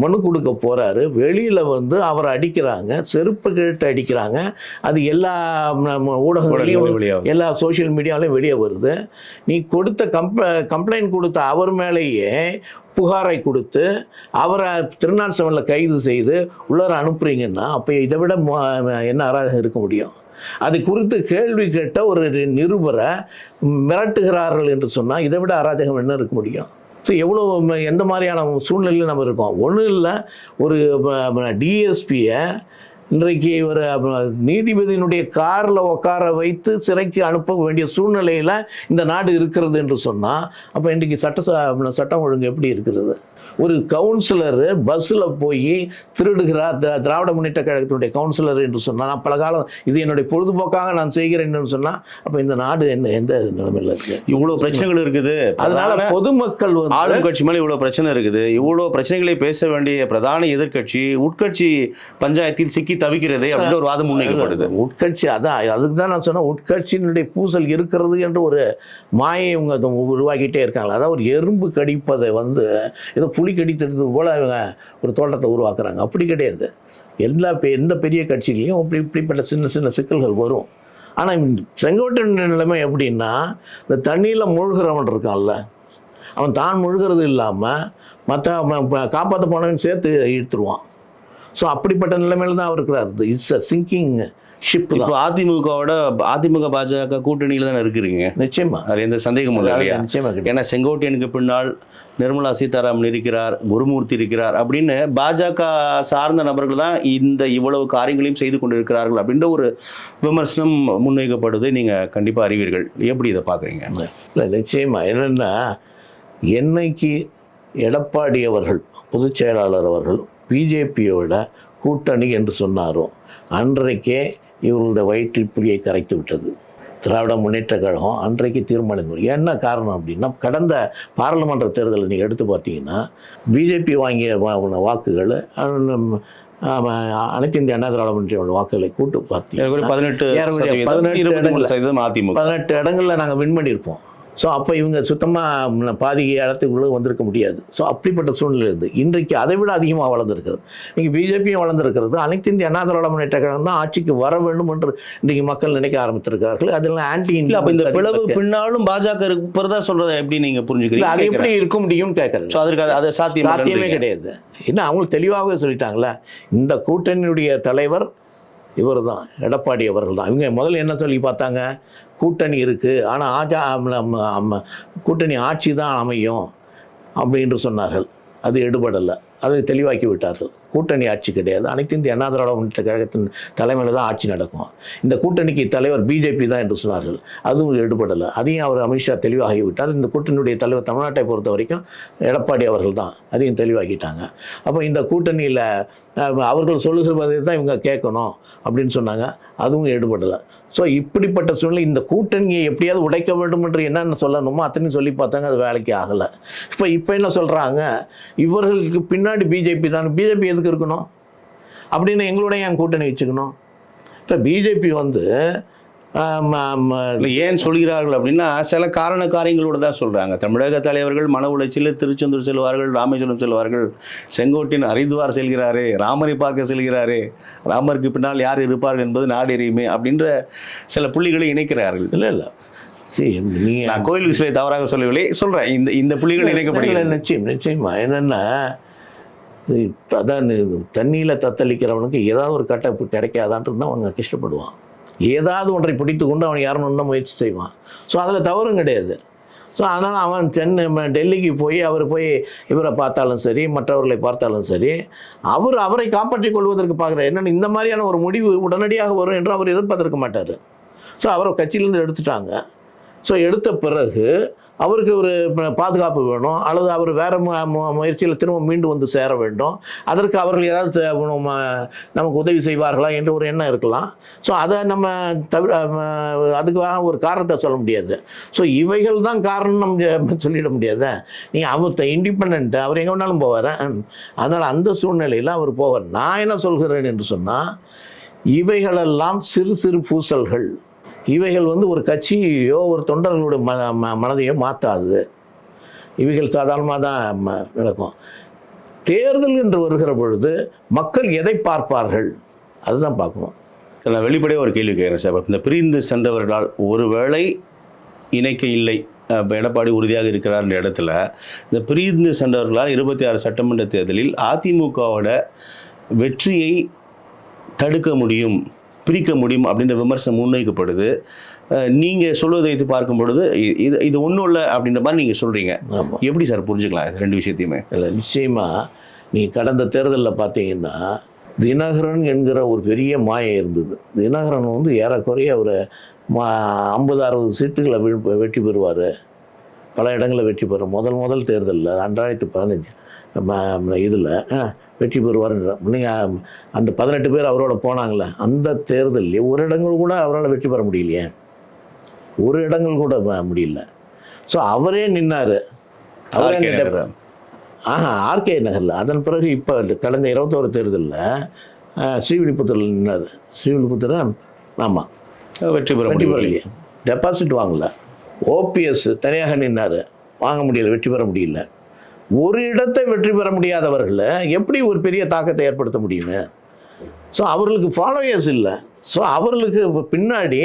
மனு கொடுக்க போகிறாரு வெளியில் வந்து அவரை அடிக்கிறாங்க செருப்பு கேட்டு அடிக்கிறாங்க. அது எல்லா ஊடகங்களையும். எல்லா சோஷியல் மீடியாவிலையும் வெளியே வருது. நீ கொடுத்த கம்ப்ள கம்ப்ளைண்ட் கொடுத்த அவர் மேலேயே புகாரை கொடுத்து அவரை திருநாள் செவனில் கைது செய்து உள்ளார அனுப்புறீங்கன்னா அப்போ இதை விட என்ன அராஜகம் இருக்க முடியும்? அது குறித்து கேள்வி கேட்ட ஒரு நிருபரை மிரட்டுகிறார்கள் என்று சொன்னால் இதை விட அராஜகம் என்ன இருக்க முடியும்? ஸோ எவ்வளோ எந்த மாதிரியான சூழ்நிலையில் நம்ம இருக்கோம்? ஒன்றும் இல்லை ஒரு டிஎஸ்பியை இன்றைக்கு ஒரு நீதிபதியினுடைய காரில் உட்கார வைத்து சிறைக்கு அனுப்ப வேண்டிய சூழ்நிலையில் இந்த நாடு இருக்கிறது என்று சொன்னால் அப்போ இன்றைக்கு சட்ட ச- சட்டம் ஒழுங்கு எப்படி இருக்கிறது? ஒரு கவுன்சிலர் பஸ்ஸில் போய் திருடுகிறார். திராவிட முன்னேற்ற கழகத்தினுடைய கவுன்சிலர் என்று சொன்னால் நான் பல காலம் இது என்னுடைய பொழுதுபோக்காக நான் செய்கிறேன் என்று சொன்னால் அப்போ இந்த நாடு என்ன எந்த நிலைமையில் இருக்குது இவ்வளவு பிரச்சனைகள் இருக்குது. அதனால பொதுமக்கள் வந்து ஆளும் கட்சி மேல இவ்வளவு பிரச்சனை இருக்குது. இவ்வளவு பிரச்சனைகளை பேச வேண்டிய பிரதான எதிர்க்கட்சி உட்கட்சி பஞ்சாயத்தில் சிக்கி தவிக்கிறதே அப்படின்னு ஒரு வாதம் முன்வைக்கப்படுது. உட்கட்சி அதான் அதுக்கு தான் நான் சொன்னேன் உட்கட்சியினுடைய பூசல் இருக்கிறது என்று ஒரு மாயை இவங்க உருவாக்கிட்டே இருக்காங்க. அதாவது ஒரு எறும்பு கடிப்பதை வந்து ஏதோ புலி கடித்தது போல் இவங்க ஒரு தோட்டத்தை உருவாக்குறாங்க. அப்படி கிடையாது. எல்லா பெ எந்த பெரிய கட்சியிலையும் இப்படி இப்படிப்பட்ட சின்ன சின்ன சிக்கல்கள் வரும். ஆனால் செங்கோட்டையன் நிலைமை எப்படின்னா இந்த தண்ணியில் மூழ்கிறவன் இருக்கான்ல. அவன் தான் முழுகிறது இல்லாமல் மற்ற காப்பாற்ற போனவன் சேர்த்து இழுத்துருவான். ஸோ அப்படிப்பட்ட நிலைமையில் தான் அவர் இருக்கிறார். இட்ஸ் அ சிங்கிங் ஷிப் இப்போ அதிமுகவோட அதிமுக பாஜக கூட்டணியில தானே இருக்கிறீங்க? நிச்சயமா. அது எந்த சந்தேகமும் இல்லை இல்லையா? நிச்சயமா ஏன்னா செங்கோட்டையனுக்கு பின்னால் நிர்மலா சீதாராமன் இருக்கிறார் குருமூர்த்தி இருக்கிறார் அப்படின்னு பாஜக சார்ந்த நபர்கள் தான் இந்த இவ்வளவு காரியங்களையும் செய்து கொண்டிருக்கிறார்கள் அப்படின்ற ஒரு விமர்சனம் முன்வைக்கப்படுது நீங்க கண்டிப்பா அறிவீர்கள். எப்படி இதை பாக்குறீங்க இல்லை நிச்சயமா. என்னென்னா என்னைக்கு எடப்பாடி அவர்கள் பொதுச் செயலாளர் அவர்கள் பிஜேபியோட கூட்டணி என்று சொன்னாரோ அன்றைக்கே இவர்களுடைய வயிற்றில் புலியை கரைத்து விட்டது. திராவிட முன்னேற்ற கழகம் அன்றைக்கு தீர்மானிக்கும் என்ன காரணம் அப்படின்னா கடந்த பாராளுமன்ற தேர்தலை நீங்கள் எடுத்து பார்த்தீங்கன்னா பிஜேபி வாங்கிய வாக்குகள் அனைத்து இந்திய அண்ணா திராவிட முன்னேற்ற வாக்குகளை கூட்டு பார்த்தீங்கன்னா பதினெட்டு பதினெட்டு பதினெட்டு இடங்களில் நாங்கள் வின் பண்ணியிருப்போம். ஸோ அப்போ இவங்க சுத்தமாக பாதி இடத்துக்குள்ளே வந்திருக்க முடியாது. ஸோ அப்படிப்பட்ட சூழ்நிலை இருந்து இன்றைக்கு அதை விட அதிகமாக வளர்ந்துருக்கிறது. இன்றைக்கி பிஜேபியும் வளர்ந்துருக்கிறது. அனைத்து இந்திய அண்ணா திராவிட முன்னேற்ற கழகம் தான் ஆட்சிக்கு வர வேண்டும் என்று இன்றைக்கு மக்கள் நினைக்க ஆரம்பித்திருக்கிறார்கள். அதெல்லாம் ஆன்டி அப்ப இந்த பிளவு பின்னாலும் பாஜக இருப்பதா சொல்றதை எப்படி நீங்க அது புரிஞ்சுக்கிறீங்க எப்படி இருக்க முடியும்னு கேட்குறேன் So அதற்கு அது- அது சாத்தியம் சாத்தியமே கிடையாது. என்ன அவங்களுக்கு தெளிவாகவே சொல்லிட்டாங்களே இந்த கூட்டணியுடைய தலைவர் இவர் தான் எடப்பாடி அவர்கள் தான். இவங்க முதல்ல என்ன சொல்லி பார்த்தாங்க? கூட்டணி இருக்குது ஆனால் ஆஜா கூட்டணி ஆட்சி தான் அமையும் அப்படின்னு சொன்னார்கள். அது எடுபடலை. அதை தெளிவாக்கி விட்டார்கள். கூட்டணி ஆட்சி கிடையாது. அனைத்து இந்திய அண்ணா திராவிட முன்னேற்ற கழகத்தின் தலைமையில் தான் ஆட்சி நடக்கும். இந்த கூட்டணிக்கு தலைவர் பிஜேபி தான் என்று சொன்னார்கள். அதுவும் எடுபடலை. அதையும் அவர் அமித்ஷா தெளிவாகி விட்டார். இந்த கூட்டணியுடைய தலைவர் தமிழ்நாட்டை பொறுத்த வரைக்கும் எடப்பாடி அவர்கள் தான். அதையும் தெளிவாக்கிட்டாங்க. அப்போ இந்த கூட்டணியில் அவர்கள் சொல்லுகிறதை தான் இவங்க கேட்கணும் அப்படின்னு சொன்னாங்க. அதுவும் எடுபடலை. ஸோ இப்படிப்பட்ட சூழ்நிலை இந்த கூட்டணியை எப்படியாவது உடைக்க வேண்டும் என்று என்னென்ன சொல்லணுமோ அத்தனையும் சொல்லி பார்த்தாங்க. அது வேலைக்கு ஆகலை. இப்போ இப்போ என்ன சொல்கிறாங்க இவர்களுக்கு பின்னாடி பிஜேபி தான். பிஜேபி எதுக்கு இருக்கணும்? அப்படின்னு எங்களுடைய என் கூட்டணி வச்சுக்கணும்? இப்போ பிஜேபி வந்து ஏன் சொல்கிறார்கள் அப்படின்னா சில காரண காரியங்களோட தான் சொல்றாங்க. தமிழக தலைவர்கள் மன உளைச்சலில் திருச்செந்தூர் செல்வார்கள் ராமேஸ்வரம் செல்வார்கள் செங்கோட்டின் ஹரித்வார் செல்கிறாரே ராமரை பார்க்க செல்கிறாரே ராமருக்கு பின்னால் யார் இருப்பார்கள் என்பது நாடு எரியுமே அப்படின்ற சில புள்ளிகளை இணைக்கிறார்கள். இல்லை இல்லை. நான் கோயிலுக்கு சிலை தவறாக சொல்லவில்லை சொல்றேன். இந்த இந்த புள்ளிகள் இணைக்கப்படுகிறது. நிச்சயம் நிச்சயமா. என்னென்னா அதான் தண்ணியில் தத்தளிக்கிறவனுக்கு ஏதாவது ஒரு கட்டை கிடைக்காதான்றது தான் அவங்க கஷ்டப்படுவான் ஏதாவது ஒன்றை பிடித்து கொண்டு அவன் யாரும் முயற்சி செய்வான். ஸோ அதில் தவறும் கிடையாது. ஸோ அதனால் அவன் சென்னை ம- டெல்லிக்கு போய் அவர் போய் இவரை பார்த்தாலும் சரி மற்றவர்களை பார்த்தாலும் சரி அவர் அவரை காப்பாற்றிக் கொள்வதற்கு பார்க்குறார். என்னென்ன இந்த மாதிரியான ஒரு முடிவு உடனடியாக வரும் என்று அவர் எதிர்பார்த்திருக்க மாட்டார். ஸோ அவரை கட்சியிலேருந்து எடுத்துட்டாங்க. ஸோ எடுத்த பிறகு அவருக்கு ஒரு ப- பாதுகாப்பு வேணும். அல்லது அவர் வேறு முயற்சியில் திரும்ப மீண்டு வந்து சேர வேண்டும். அதற்கு அவர்கள் ஏதாவது நம்ம- நமக்கு உதவி செய்வார்களா என்ற ஒரு எண்ணம் இருக்கலாம். ஸோ அதை நம்ம தவிர அதுக்காக ஒரு காரணத்தை சொல்ல முடியாது. ஸோ இவைகள் தான் காரணம் நம்ம சொல்லிட முடியாது. நீங்கள் அவர் இண்டிபெண்ட்டு அவர் எங்கே வேணாலும் போவார். அதனால் அந்த சூழ்நிலையில் அவர் போவார். நான் என்ன சொல்கிறேன் என்று சொன்னால் இவைகளெல்லாம் சிறு சிறு பூசல்கள். இவைகள் வந்து ஒரு கட்சியோ ஒரு தொண்டர்களுடைய ம ம- மனதையோ மாற்றாது இவைகள் சாதாரணமாக தான் ம- நடக்கும் தேர்தல் என்று வருகிற பொழுது மக்கள் எதை பார்ப்பார்கள்? அதுதான் பார்க்கணும். சார் நான் வெளிப்படையாக ஒரு கேள்வி கேட்குறேன் சார். இந்த பிரிந்து சென்றவர்களால் ஒருவேளை இணைக்க இல்லை எடப்பாடி உறுதியாக இருக்கிறார் இடத்துல இந்த பிரிந்து சென்றவர்களால் இருபத்தி ஆறு சட்டமன்ற தேர்தலில் அதிமுகவோட வெற்றியை தடுக்க முடியும். பிரிக்க முடியும் அப்படின்ற விமர்சனம் முன்வைக்கப்படுது. அஹ், நீங்க சொல்வதை இது பார்க்கும் பொழுது இது இது ஒன்றும் இல்லை அப்படின்ற மாதிரி நீங்க சொல்றீங்க. ஆமாம் எப்படி சார் புரிஞ்சுக்கலாம் இது ரெண்டு விஷயத்தையுமே? இல்லை நிச்சயமாக நீ கடந்த தேர்தலில் பார்த்தீங்கன்னா தினகரன் என்கிற ஒரு பெரிய மாயை இருந்தது. தினகரன் வந்து ஏறக்குறைய ஒரு மா ஐம்பது அறுபது சீட்டுகளை வெற்றி பெறுவார். பல இடங்களில் வெற்றி பெறும். முதல் முதல் தேர்தலில் ரெண்டாயிரத்தி பதினஞ்சு இதில் வெற்றி பெறுவார்ன்ற. நீங்கள் அந்த பதினெட்டு பேர் அவரோட போனாங்களே அந்த தேர்தலில் ஒரு இடங்கள் கூட அவரால் வெற்றி பெற முடியலையே. ஒரு இடங்கள் கூட முடியல. ஸோ அவரே நின்னார். அவரே. ஆஹா ஆர்கே நகரில். அதன் பிறகு இப்போ கடந்த இருபத்தோரு தேர்தலில் ஸ்ரீவில்லிபுத்தூரில் நின்னார். ஸ்ரீவில்லிபுத்தூர் ஆமாம் வெற்றி பெற வெற்றி பெறலையே. டெபாசிட் வாங்கல. ஓபிஎஸ் தனியாக நின்னார். வாங்க முடியல வெற்றி பெற முடியல. ஒரு இடத்தை வெற்றி பெற முடியாதவர்களை எப்படி ஒரு பெரிய தாக்கத்தை ஏற்படுத்த முடியுங்க? ஸோ அவர்களுக்கு ஃபாலோயர்ஸ் இல்லை. ஸோ அவர்களுக்கு பின்னாடி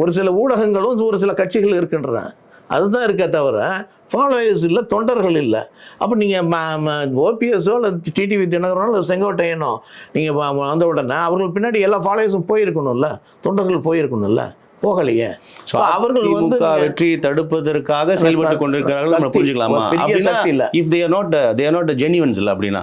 ஒரு சில ஊடகங்களும் ஒரு சில கட்சிகள் இருக்கின்றன. அதுதான் இருக்கே தவிர ஃபாலோயர்ஸ் இல்லை தொண்டர்கள் இல்லை. அப்போ நீங்கள் ஓபிஎஸ்ஸோ இல்லை டிடிவி தினகரனோ இல்லை செங்கோட்டையனோ நீங்கள் வந்த உடனே அவர்கள் பின்னாடி எல்லா ஃபாலோயர்ஸும் போயிருக்கணும்ல? தொண்டர்கள் போயிருக்கணும்ல? போகலையே. ஸோ அவர்கள் வந்து திமுக வெற்றி தடுப்பதற்காக செயல்பட்டு கொண்டிருக்கிறார்கள் நம்ம புரிஞ்சுக்கலாமா? அப்படின்னா இல்ல. If they not they are not genuines இல்ல அப்படின்னா.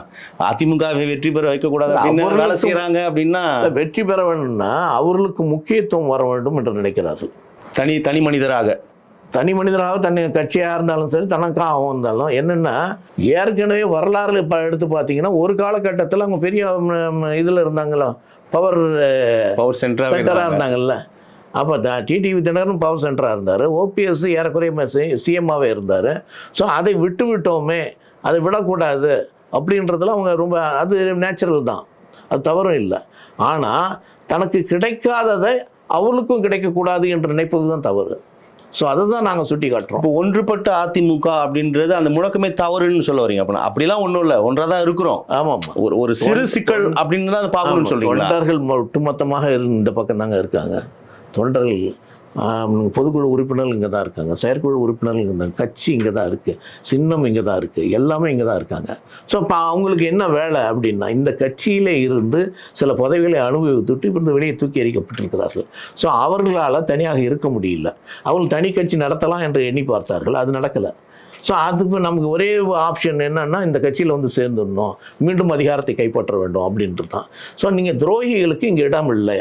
அதிமுக வெற்றி பெற வைக்க கூடாது அப்படின்னு வேலை செய்யறாங்க அப்படின்னா வெற்றி பெற வேண்டும்னா அவர்களுக்கு முக்கியத்துவம் வர வேண்டும் என்று நினைக்கிறார்கள். தனி தனி மனிதராக. தனி மனிதராக தனி கட்சியாக இருந்தாலும் சரி தனக்காகவும் இருந்தாலும் என்னென்னா ஏற்கனவே வரலாறு இப்போ எடுத்து பார்த்தீங்கன்னா ஒரு காலகட்டத்தில் அவங்க பெரிய இதில் இருந்தாங்களோ? பவர் பவர் சென்டராக இருந்தாங்கல்ல. அப்போ த டிடிவி தினகரன் பவர் சென்டராக இருந்தார். ஓபிஎஸ் ஏறக்குறைய சிஎம்மாவே இருந்தார். ஸோ அதை விட்டு விட்டோமே அதை விடக்கூடாது அப்படின்றதுல அவங்க ரொம்ப அது நேச்சுரல் தான். அது தவறும் இல்லை. ஆனால் தனக்கு கிடைக்காததை அவர்களுக்கும் கிடைக்கக்கூடாது என்று நினைப்பது தான் தவறு. ஸோ அதை தான் நாங்கள் சுட்டி காட்டுறோம் இப்போ ஒன்றுபட்ட அதிமுக அப்படின்றது அந்த முழக்கமே தவறுன்னு சொல்ல வரீங்க அப்படின்னா அப்படிலாம் ஒன்றும் இல்லை. ஒன்றா தான் இருக்கிறோம். ஆமாம் ஒரு ஒரு சிறு சிக்கல் அப்படின்னு தான் அதை பார்க்கணும்னு சொல்றீங்களா? தொண்டர்கள் ஒட்டுமொத்தமாக இந்த பக்கம் தாங்க இருக்காங்க. தொண்டர்கள் பொதுக்குழு உறுப்பினர்கள் இங்கே தான் இருக்காங்க. செயற்குழு உறுப்பினர்கள் இங்கே தான் கட்சி இங்கே தான் இருக்குது சின்னம் இங்கே தான் இருக்குது எல்லாமே இங்கே தான் இருக்காங்க. ஸோ இப்போ அவங்களுக்கு என்ன வேலை அப்படின்னா இந்த கட்சியிலே இருந்து சில பதவிகளை அனுபவித்துட்டு இப்போ இந்த வெளியே தூக்கி எறிக்கப்பட்டிருக்கிறார்கள். ஸோ அவர்களால் தனியாக இருக்க முடியல. அவர்கள் தனி கட்சி நடத்தலாம் என்று எண்ணி பார்த்தார்கள். அது நடக்கலை. ஸோ அதுக்கு நமக்கு ஒரே ஆப்ஷன் என்னன்னா இந்த கட்சியில் வந்து சேர்ந்துடணும். மீண்டும் அதிகாரத்தை கைப்பற்ற வேண்டும் அப்படின்ட்டு தான். ஸோ நீங்கள் துரோகிகளுக்கு இங்கே இடம் இல்லை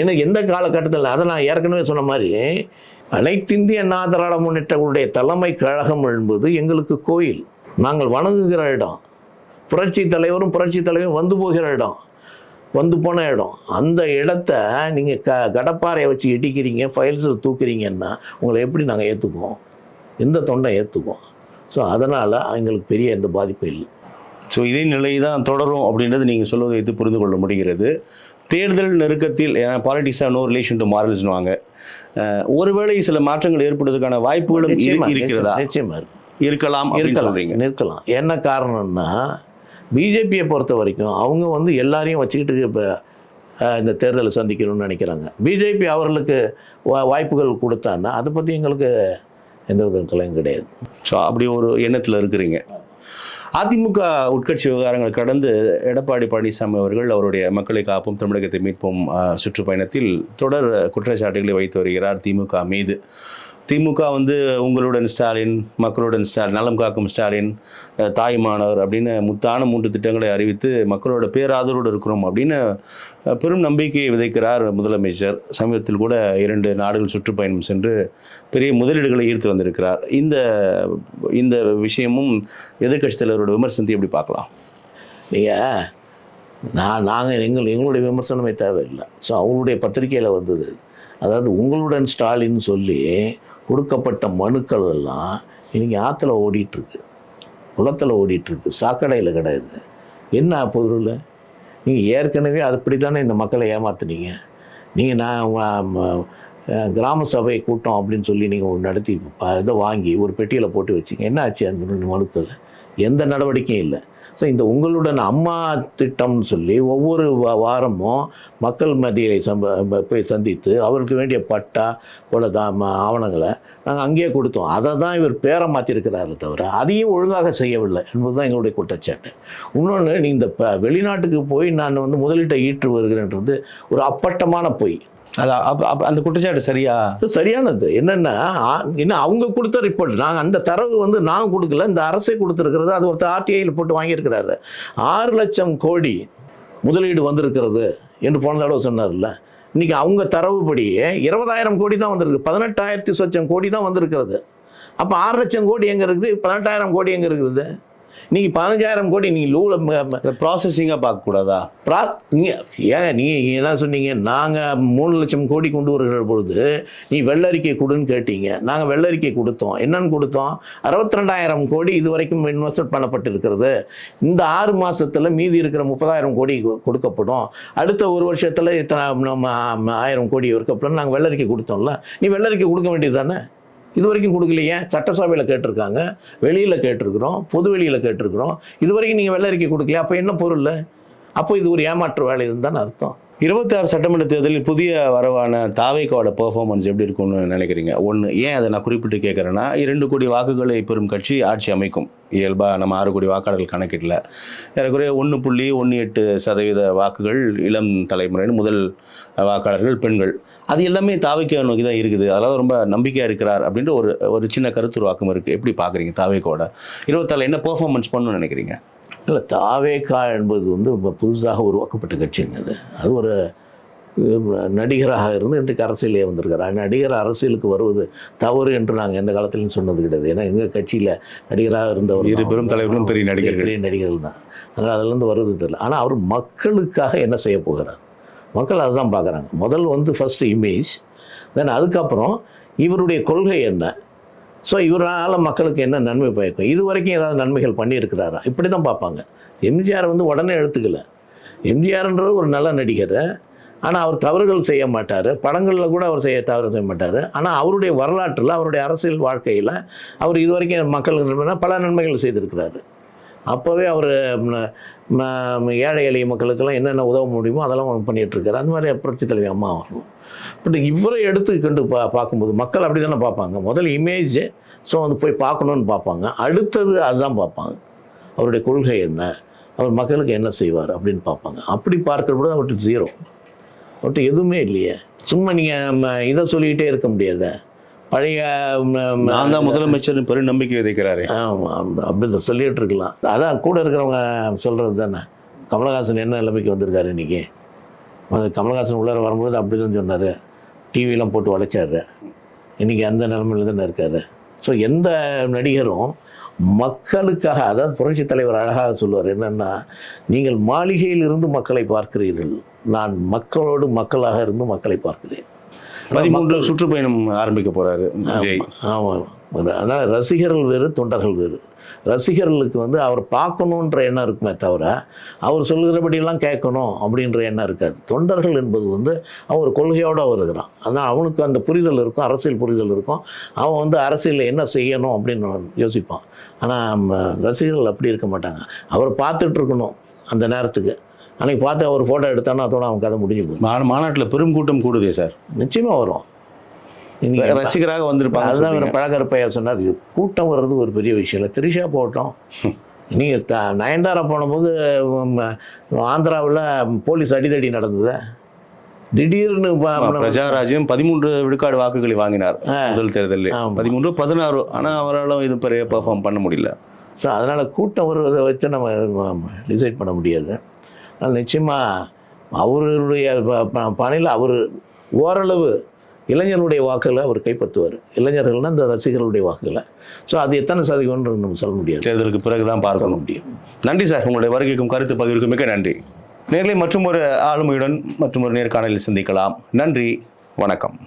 ஏன்னா எந்த காலகட்டத்தில் அதை நான் ஏற்கனவே சொன்ன மாதிரி அனைத்திந்திய நாதராள முன்னேற்றங்களுடைய தலைமை கழகம் என்பது எங்களுக்கு கோயில். நாங்கள் வணங்குகிற இடம். புரட்சி தலைவரும் புரட்சி தலைவரும் வந்து போகிற இடம். வந்து போன இடம். அந்த இடத்த நீங்கள் க கடப்பாறையை வச்சு இடிக்கிறீங்க ஃபைல்ஸை தூக்குறீங்கன்னா உங்களை எப்படி நாங்கள் ஏற்றுக்குவோம் எந்த தொண்டை ஏற்றுக்குவோம் ஸோ அதனால் எங்களுக்கு பெரிய எந்த பாதிப்பும் இல்லை. ஸோ இதே நிலை தான் தொடரும் அப்படின்றது நீங்கள் சொல்வதை இது புரிந்து கொள்ள முடிகிறது. தேர்தல் நெருக்கத்தில் பாலிட்டிக்ஸ் நோ ரிலேஷன் டு மாரல்ஸ்னுவாங்க ஒருவேளை சில மாற்றங்கள் ஏற்படுவதற்கான வாய்ப்புகளும் இருக்கிறதா? நிச்சயமா இருக்கு. இருக்கலாம் இருக்கலாம் நிற்கலாம். என்ன காரணம்னா பிஜேபியை பொறுத்த வரைக்கும் அவங்க வந்து எல்லாரையும் வச்சுக்கிட்டு இப்போ இந்த தேர்தலை சந்திக்கணும்னு நினைக்கிறாங்க. பிஜேபி அவர்களுக்கு வாய்ப்புகள் கொடுத்தான்னா அதை பற்றி எங்களுக்கு எந்த வித கலையும் கிடையாது. ஸோ அப்படி ஒரு எண்ணத்தில் இருக்கிறீங்க. அதிமுக உட்கட்சி விவகாரங்கள் கடந்து எடப்பாடி பழனிசாமி அவர்கள் அவருடைய மக்களை காப்போம் தமிழகத்தை மீட்போம் சுற்றுப்பயணத்தில் தொடர் குற்றச்சாட்டுகளை வைத்து வருகிறார் திமுக மீது. திமுக வந்து உங்களுடன் ஸ்டாலின் மக்களுடன் ஸ்டாலின் நலம் காக்கும் ஸ்டாலின் தாய் மாணவர் அப்படின்னு முத்தான மூன்று திட்டங்களை அறிவித்து மக்களோட பேராதரோடு இருக்கிறோம் அப்படின்னு பெரும் நம்பிக்கையை விதைக்கிறார் முதலமைச்சர். சமீபத்தில் கூட இரண்டு நாடுகள் சுற்றுப்பயணம் சென்று பெரிய முதலீடுகளை ஈர்த்து வந்திருக்கிறார். இந்த இந்த விஷயமும் எதிர்க்கட்சி தலைவரோட விமர்சனத்தை எப்படி பார்க்கலாம்? நீங்கள் நான் நாங்கள் எங்கள் எங்களுடைய விமர்சனமே தேவையில்லை. ஸோ அவங்களுடைய பத்திரிகையில் வந்தது. அதாவது உங்களுடன் ஸ்டாலின் சொல்லி கொடுக்கப்பட்ட மனுக்கள் எல்லாம் இன்றைக்கி ஆற்றுல ஓடிட்டுருக்கு. குளத்தில் ஓடிட்டுருக்கு. சாக்கடையில் கிடையாது என்ன பொருள் நீங்கள் ஏற்கனவே அதுபடி தானே இந்த மக்களை ஏமாத்துனீங்க? நீங்கள் நான் கிராம சபை கூட்டம் அப்படின்னு சொல்லி நீங்கள் நடத்தி இதை வாங்கி ஒரு பெட்டியில் போட்டு வச்சிங்க. என்ன ஆச்சு அந்த மனுக்கள்? எந்த நடவடிக்கையும் இல்லை. ஸோ இந்த உங்களுடன் அம்மா திட்டம்னு சொல்லி ஒவ்வொரு வாரமும் மக்கள் மத்தியை சம்ப போய் சந்தித்து அவருக்கு வேண்டிய பட்டா போல ஆவணங்களை நாங்கள் அங்கேயே கொடுத்தோம். அதை தான் இவர் பேரை மாற்றிருக்கிறாரு தவிர அதையும் ஒழுங்காக செய்யவில்லை என்பது தான் எங்களுடைய குற்றச்சாட்டு. இன்னொன்று நீ இந்த ப வெளிநாட்டுக்கு போய் நான் வந்து முதலீட்டை ஈற்று வருகிறேன்றது ஒரு அப்பட்டமான பொய். அது அந்த குற்றச்சாட்டு சரியா? சரியானது. என்னன்னா ஆ- என்ன அவங்க கொடுத்த ரிப்போர்ட் நாங்கள் அந்த தரவு வந்து நாங்கள் கொடுக்கல இந்த அரசே கொடுத்துருக்கிறது அது ஒருத்தர் ஆர்டிஐயில் போட்டு வாங்கியிருக்கிறாரு. ஆறு லட்சம் கோடி முதலீடு வந்திருக்கிறது என்று போன தடவை சொன்னார்ல. இன்னைக்கு அவங்க தரவுபடியே இருபதாயிரம் கோடி தான் வந்திருக்கு பதினெட்டாயிரத்தி சொச்சம் கோடி தான் வந்திருக்கிறது. அப்போ ஆறு லட்சம் கோடி எங்கே இருக்குது? பதினெட்டாயிரம் கோடி எங்கே இருக்குது? இன்னைக்கு பதினஞ்சாயிரம் கோடி நீங்கள் லூ ப்ராசஸிங்காக பார்க்கக்கூடாதா? ப்ரா நீங்கள் ஏங்க நீங்கள் என்ன சொன்னீங்க? நாங்கள் மூணு லட்சம் கோடி கொண்டு வருகிற பொழுது நீ வெள்ளரிக்கை கொடுன்னு கேட்டீங்க. நாங்கள் வெள்ளரிக்கை கொடுத்தோம். என்னன்னு கொடுத்தோம்? அறுபத்தி ரெண்டாயிரம் கோடி இது வரைக்கும் இன்வெஸ்ட் பண்ணப்பட்டிருக்கிறது. இந்த ஆறு மாசத்துல மீதி இருக்கிற முப்பதாயிரம் கோடி கொடுக்கப்படும். அடுத்த ஒரு வருஷத்தில் இத்தனை நம்ம ஆயிரம் கோடி இருக்கப்படும் நாங்கள் வெள்ளரிக்கை கொடுத்தோம்ல. நீ வெள்ளரிக்கை கொடுக்க வேண்டியது தானே? இது வரைக்கும் கொடுக்கலையே சட்டசபையில் கேட்டிருக்காங்க. வெளியில் கேட்டிருக்கிறோம். பொது வெளியில் கேட்டிருக்கிறோம். இது வரைக்கும் நீங்கள் வெள்ளரிக்கை கொடுக்கலையா? அப்போ என்ன பொருள்? அப்போ இது ஒரு ஏமாற்று வேலை தான் அர்த்தம். இருபத்தி ஆறு சட்டமன்ற தேர்தலில் புதிய வரவான தாவைக்கோட பெர்ஃபார்மன்ஸ் எப்படி இருக்கும்னு நினைக்கிறீங்க? ஒன்று ஏன் அதை நான் குறிப்பிட்டு கேட்குறேன்னா இரண்டு கோடி வாக்குகளை பெறும் கட்சி ஆட்சி அமைக்கும். இயல்பாக நம்ம ஆறு கோடி வாக்காளர்கள் கணக்கிடல. ஏறக்குறைய ஒன்று புள்ளி ஒன்று எட்டு சதவீத வாக்குகள் இளம் தலைமுறையின் முதல் வாக்காளர்கள் பெண்கள். அது எல்லாமே தாவைக்கா நோக்கி தான் இருக்குது. அதாவது ரொம்ப நம்பிக்கையாக இருக்கிறார் அப்படின்ற ஒரு ஒரு சின்ன கருத்துருவாக்கம் இருக்குது எப்படி பார்க்குறீங்க தாவேக்கோட இருபத்தாறு என்ன பெர்ஃபார்மன்ஸ் பண்ணணும்னு நினைக்கிறீங்க? இல்லை தாவேகா என்பது வந்து இப்போ புதுசாக உருவாக்கப்பட்ட கட்சிங்க அது. அது ஒரு நடிகராக இருந்து இன்றைக்கு அரசியலே வந்திருக்கிறார் நடிகர் அரசியலுக்கு வருவது தவறு என்று நாங்கள் எந்த காலத்திலும் சொன்னது கிடையாது. ஏன்னா எங்கள் கட்சியில் நடிகராக இருந்தவர் இரு பெரும் தலைவர்களும் பெரிய நடிகர்கள். பெரிய நடிகர்கள் தான். அதனால் அதுலேருந்து வருவது தெரியல. ஆனால் அவர் மக்களுக்காக என்ன செய்ய போகிறார்? மக்கள் அதுதான் பார்க்குறாங்க. முதல் வந்து ஃபஸ்ட்டு இமேஜ் தென் அதுக்கப்புறம் இவருடைய கொள்கை என்ன? ஸோ இவரால் மக்களுக்கு என்ன நன்மை பயக்கும்? இது வரைக்கும் ஏதாவது நன்மைகள் பண்ணியிருக்கிறாரா? இப்படி தான் பார்ப்பாங்க. எம்ஜிஆர் வந்து உடனே எடுத்துக்கல எம்ஜிஆர்ன்றது ஒரு நல்ல நடிகர். ஆனால் அவர் தவறுகள் செய்ய மாட்டார். படங்களில் கூட அவர் செய்ய தவறு செய்ய மாட்டார். ஆனால் அவருடைய வரலாற்றில் அவருடைய அரசியல் வாழ்க்கையில் அவர் இது வரைக்கும் மக்களுக்கு நன்மைனா பல நன்மைகள் செய்திருக்கிறாரு. அப்போவே அவர் ஏழை எளிய மக்களுக்கெல்லாம் என்னென்ன உதவ முடியுமோ அதெல்லாம் பண்ணிகிட்ருக்காரு அந்த மாதிரி புரட்சி தலைவி அம்மா வரணும் பட் இவரை எடுத்து கண்டு பா பார்க்கும்போது மக்கள் அப்படி தானே பார்ப்பாங்க. முதல் இமேஜ் ஸோ வந்து போய் பார்க்கணுன்னு பார்ப்பாங்க. அடுத்தது அதுதான் பார்ப்பாங்க. அவருடைய கொள்கை என்ன? அவர் மக்களுக்கு என்ன செய்வார் அப்படின்னு பார்ப்பாங்க. அப்படி பார்க்குற பொழுது அவர்கிட்ட ஜீரோ அவர்கிட்ட எதுவுமே இல்லையே. சும்மா நீங்கள் இதை சொல்லிக்கிட்டே இருக்க முடியாது. பழைய நான் தான் முதலமைச்சர் பெரும் நம்பிக்கை விதைக்கிறாரு. ஆமாம் அப்படி சொல்லிட்டு இருக்கலாம். அதான் கூட இருக்கிறவங்க சொல்கிறது தானே. கமலஹாசன் என்ன நிலைமைக்கு வந்திருக்காரு இன்னைக்கு? கமலஹாசன் உள்ளார வரும்போது அப்படி தான் சொன்னார். டிவிலாம் போட்டு உடைச்சாரு. இன்னைக்கு அந்த நிலைமையில தானே இருக்காரு. ஸோ எந்த நடிகரும் மக்களுக்காக அதாவது புரட்சி தலைவர் அழகாக சொல்லுவார் என்னன்னா நீங்கள் மாளிகையில் இருந்து மக்களை பார்க்கிறீர்கள். நான் மக்களோடு மக்களாக இருந்து மக்களை பார்க்கிறேன். பதிமூன்று சுற்றுப்பயணம் ஆரம்பிக்க விஜய். ஆமாம் அதனால் ரசிகர்கள் வேறு தொண்டர்கள் வேறு. ரசிகர்களுக்கு வந்து அவர் பார்க்கணுன்ற எண்ணம் இருக்குமே தவிர அவர் சொல்கிறபடியெல்லாம் கேட்கணும் அப்படின்ற எண்ணம் இருக்காது. தொண்டர்கள் என்பது வந்து அவன் ஒரு கொள்கையோடு வருகிறான் அதான் அவனுக்கு அந்த புரிதல் இருக்கும் அரசியல் புரிதல் இருக்கும். அவன் வந்து அரசியலில் என்ன செய்யணும் அப்படின்னு யோசிப்பான். ஆனால் ரசிகர்கள் அப்படி இருக்க மாட்டாங்க. அவர் பார்த்துட்டு இருக்கணும் அந்த நேரத்துக்கு. அன்னைக்கு பார்த்து அவர் ஃபோட்டோ எடுத்தானோ அதோட அவன் கதை முடிஞ்சு போகுது மா- மாநாட்டுல பெரும் கூட்டம் கூடுதே சார். நிச்சயமாக வரும். ரசிகராக வந்திருப்பாங்க அதுதான். இவர் பழகரப்பையா சொன்னார். இது கூட்டம் வர்றது ஒரு பெரிய விஷயம் இல்லை. திரிஷா போட்டோம். நீங்கள் த நயன்தாரா போனபோது ஆந்திராவில் போலீஸ் அடிதடி நடந்தது. திடீர்னு பிரஜாராஜ்யம் பதிமூன்று விழுக்காடு வாக்குகளை வாங்கினார் முதல் தேர்தலில். பதிமூன்று பதினாறு ஆனா அவரால் இது பெரிய பெர்ஃபார்ம் பண்ண முடியல. ஸோ அதனால் கூட்டம் வருவதை வச்சு நம்ம டிசைட் பண்ண முடியாது. அதனால் நிச்சயமாக அவருடைய பணியில் அவர் ஓரளவு இளைஞர்களுடைய வாக்குகளை அவர் கைப்பற்றுவார். இளைஞர்கள்னா இந்த ரசிகர்களுடைய வாக்குகளை. ஸோ அது எத்தனை சதவீதம்னு நம்ம சொல்ல முடியாது. தேர்தலுக்கு பிறகுதான் சொல்ல பார்க்கணும். முடியும். நன்றி சார். உங்களுடைய வருகைக்கும் கருத்து பகிர்வுக்கும் மிக்க நன்றி. நேர்களை மற்றும் ஒரு ஆளுமையுடன் மற்றும் ஒரு நேர்காணலில் சந்திக்கலாம். நன்றி. வணக்கம்.